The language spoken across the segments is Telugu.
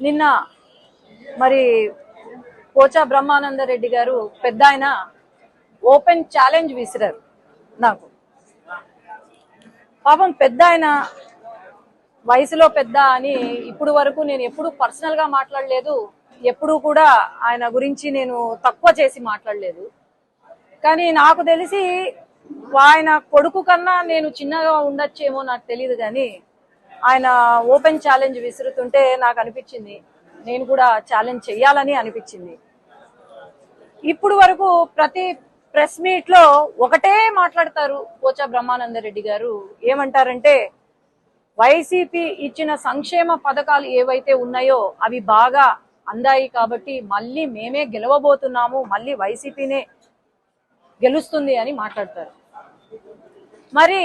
నిన్న మరి పోచా బ్రహ్మానంద రెడ్డి గారు పెద్ద ఆయన ఓపెన్ ఛాలెంజ్ విసిరారు నాకు. పాపం పెద్ద ఆయన వయసులో పెద్ద అని ఇప్పుడు వరకు నేను ఎప్పుడు పర్సనల్గా మాట్లాడలేదు ఎప్పుడూ కూడా ఆయన గురించి నేను తక్కువ చేసి మాట్లాడలేదు. కానీ నాకు తెలిసి ఆయన కొడుకు కన్నా నేను చిన్నగా ఉండొచ్చేమో నాకు తెలియదు కానీ ఆయన ఓపెన్ ఛాలెంజ్ విసురుతుంటే నాకు అనిపించింది నేను కూడా ఛాలెంజ్ చెయ్యాలని అనిపించింది. ఇప్పుడు వరకు ప్రతి ప్రెస్ మీట్లో ఒకటే మాట్లాడతారు పోచా బ్రహ్మానంద రెడ్డి గారు. ఏమంటారంటే వైసీపీ ఇచ్చిన సంక్షేమ పథకాలు ఏవైతే ఉన్నాయో అవి బాగా అందాయి కాబట్టి మళ్ళీ మేమే గెలవబోతున్నాము మళ్ళీ వైసీపీనే గెలుస్తుంది అని మాట్లాడతారు. మరి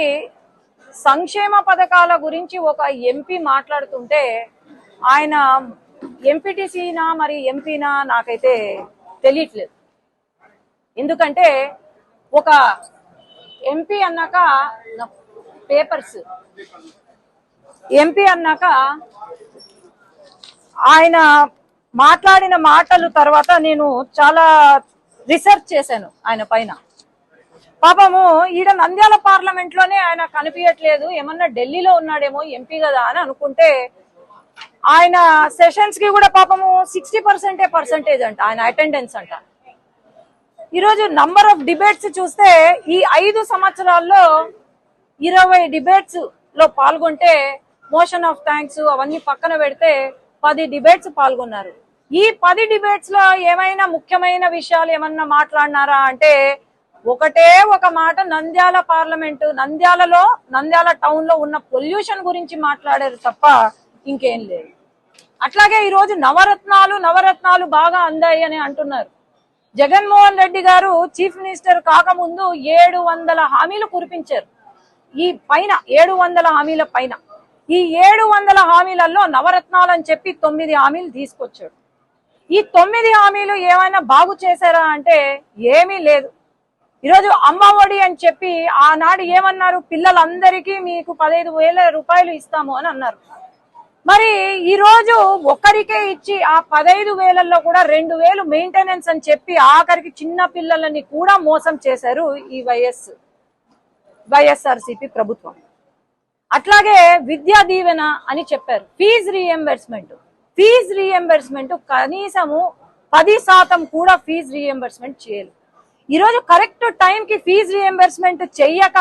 సంక్షేమ పథకాల గురించి ఒక ఎంపీ మాట్లాడుతుంటే ఆయన ఎంపీటీసీనా మరి ఎంపీనా నాకైతే తెలియట్లేదు. ఎందుకంటే ఒక ఎంపీ అన్నాక పేపర్స్. ఎంపీ అన్నాక ఆయన మాట్లాడిన మాటలు తర్వాత నేను చాలా రీసెర్చ్ చేశాను ఆయన పైన. పాపము ఈడ నంద్యాల పార్లమెంట్లోనే ఆయన కనిపించట్లేదు ఏమన్నా ఢిల్లీలో ఉన్నాడేమో ఎంపీ కదా అని అనుకుంటే ఆయన సెషన్స్కి కూడా పాపము సిక్స్టీ పర్సెంటే పర్సెంటేజ్ అంట ఆయన అటెండెన్స్ అంట. ఈరోజు నంబర్ ఆఫ్ డిబేట్స్ చూస్తే ఈ ఐదు సంవత్సరాల్లో ఇరవై డిబేట్స్లో పాల్గొంటే మోషన్ ఆఫ్ థ్యాంక్స్ అవన్నీ పక్కన పెడితే పది డిబేట్స్ పాల్గొన్నారు. ఈ పది డిబేట్స్లో ఏమైనా ముఖ్యమైన విషయాలు ఏమన్నా మాట్లాడినారా అంటే ఒకటే ఒక మాట నంద్యాల పార్లమెంట్. నంద్యాలలో నంద్యాల టౌన్లో ఉన్న పొల్యూషన్ గురించి మాట్లాడారు తప్ప ఇంకేం లేదు. అట్లాగే ఈ రోజు నవరత్నాలు నవరత్నాలు బాగా అందాయి అని అంటున్నారు. జగన్మోహన్ రెడ్డి గారు చీఫ్ మినిస్టర్ కాకముందు ఏడు వందల హామీలు కురిపించారు. ఈ పైన ఏడు వందల హామీల పైన. ఈ ఏడు వందల హామీలలో నవరత్నాలు అని చెప్పి తొమ్మిది హామీలు తీసుకొచ్చాడు ఈ తొమ్మిది హామీలు ఏమైనా బాగు చేశారా అంటే ఏమీ లేదు. ఈరోజు అమ్మ ఒడి అని చెప్పి ఆనాడు ఏమన్నారు? పిల్లలందరికీ మీకు పదహైదు వేల రూపాయలు ఇస్తాము అని అన్నారు. మరి ఈరోజు ఒక్కరికే ఒకరికే ఇచ్చి ఆ పదహైదు వేలల్లో కూడా రెండు వేలు మెయింటెనెన్స్ అని చెప్పి ఆఖరికి చిన్న పిల్లలని కూడా మోసం చేశారు ఈ వైఎస్ వైఎస్ఆర్సిపి ప్రభుత్వం. అట్లాగే విద్యా దీవెన అని చెప్పారు. ఫీజు రీఎంబర్స్మెంట్ ఫీజు రీఎంబర్స్మెంట్ కనీసము పది శాతం కూడా ఫీజు రీఎంబర్స్మెంట్ చేయాలి ఈరోజు కరెక్ట్ టైంకి ఫీజు రియంబర్స్మెంట్ చెయ్యక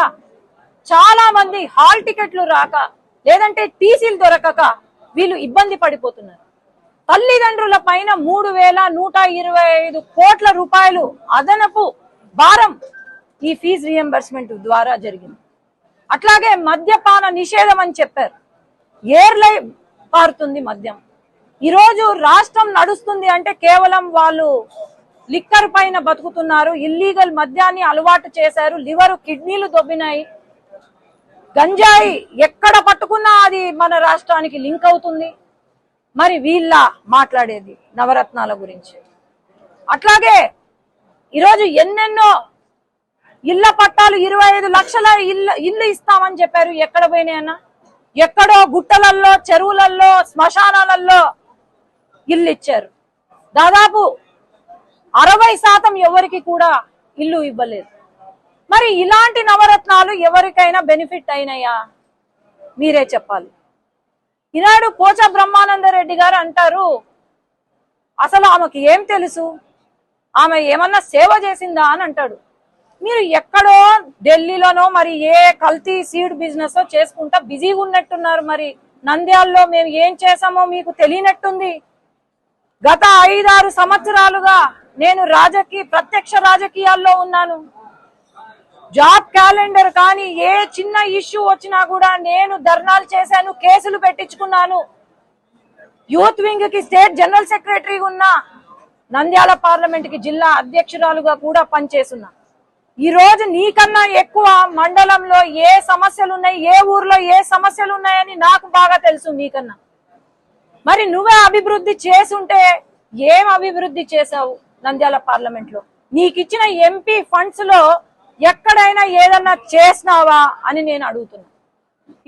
చాలా మంది హాల్ టికెట్లు రాక లేదంటే టీసీలు దొరకక వీళ్ళు ఇబ్బంది పడిపోతున్నారు. తల్లిదండ్రుల పైన మూడు వేల నూట ఇరవై ఐదు కోట్ల రూపాయలు అదనపు భారం ఈ ఫీజు రియంబర్స్మెంట్ ద్వారా జరిగింది. అట్లాగే మద్యపాన నిషేధం అని చెప్పారు. ఏర్లై పారుతుంది మద్యం. ఈరోజు రాష్ట్రం నడుస్తుంది అంటే కేవలం వాళ్ళు లిక్కర్ పైన బతుకుతున్నారు ఇల్లీగల్ మద్యాన్ని అలవాటు చేశారు లివరు కిడ్నీలు దొబ్బినాయి. గంజాయి ఎక్కడ పట్టుకున్నా అది మన రాష్ట్రానికి లింక్ అవుతుంది. మరి వీళ్ళ మాట్లాడేది నవరత్నాల గురించి. అట్లాగే ఈరోజు ఎన్నెన్నో ఇళ్ళ పట్టాలు ఇరవై ఐదు లక్షల ఇల్లు ఇల్లు ఇస్తామని చెప్పారు. ఎక్కడ పోయినాయన్నా ఎక్కడో గుట్టలల్లో చెరువులల్లో శ్మశానాలలో ఇల్లు ఇచ్చారు. దాదాపు అరవై శాతం ఎవరికి కూడా ఇల్లు ఇవ్వలేదు. మరి ఇలాంటి నవరత్నాలు ఎవరికైనా బెనిఫిట్ అయినాయా? మీరే చెప్పాలి. ఈనాడు పోచ బ్రహ్మానంద రెడ్డి గారు అంటారు అసలు ఆమెకి ఏం తెలుసు? ఆమె ఏమన్నా సేవ చేసిందా? అని అంటాడు. మీరు ఎక్కడో ఢిల్లీలోనో మరి ఏ కల్తీ సీడ్ బిజినెస్ చేసుకుంటా బిజీగా ఉన్నట్టున్నారు మరి. నంద్యాల్లో మేము ఏం చేసామో మీకు తెలియనట్టుంది. గత ఐదారు సంవత్సరాలుగా నేను రాజకీయ ప్రత్యక్ష రాజకీయాల్లో ఉన్నాను. జాబ్ క్యాలెండర్ కానీ ఏ చిన్న ఇష్యూ వచ్చినా కూడా నేను ధర్నాలు చేశాను కేసులు పెట్టించుకున్నాను. యూత్ వింగ్కి స్టేట్ జనరల్ సెక్రటరీ ఉన్నా నంద్యాల పార్లమెంట్కి జిల్లా అధ్యక్షురాలుగా కూడా పనిచేస్తున్నా. ఈ రోజు నీకన్నా ఎక్కువ మండలంలో ఏ సమస్యలు ఉన్నాయి ఏ ఊర్లో ఏ సమస్యలు ఉన్నాయని నాకు బాగా తెలుసు నీకన్నా. మరి నువ్వే అభివృద్ధి చేసుంటే ఏం అభివృద్ధి చేశావు? నంద్యాల పార్లమెంట్లో నీకిచ్చిన ఎంపీ ఫండ్స్లో ఎక్కడైనా ఏదన్నా చేసినావా అని నేను అడుగుతున్నా.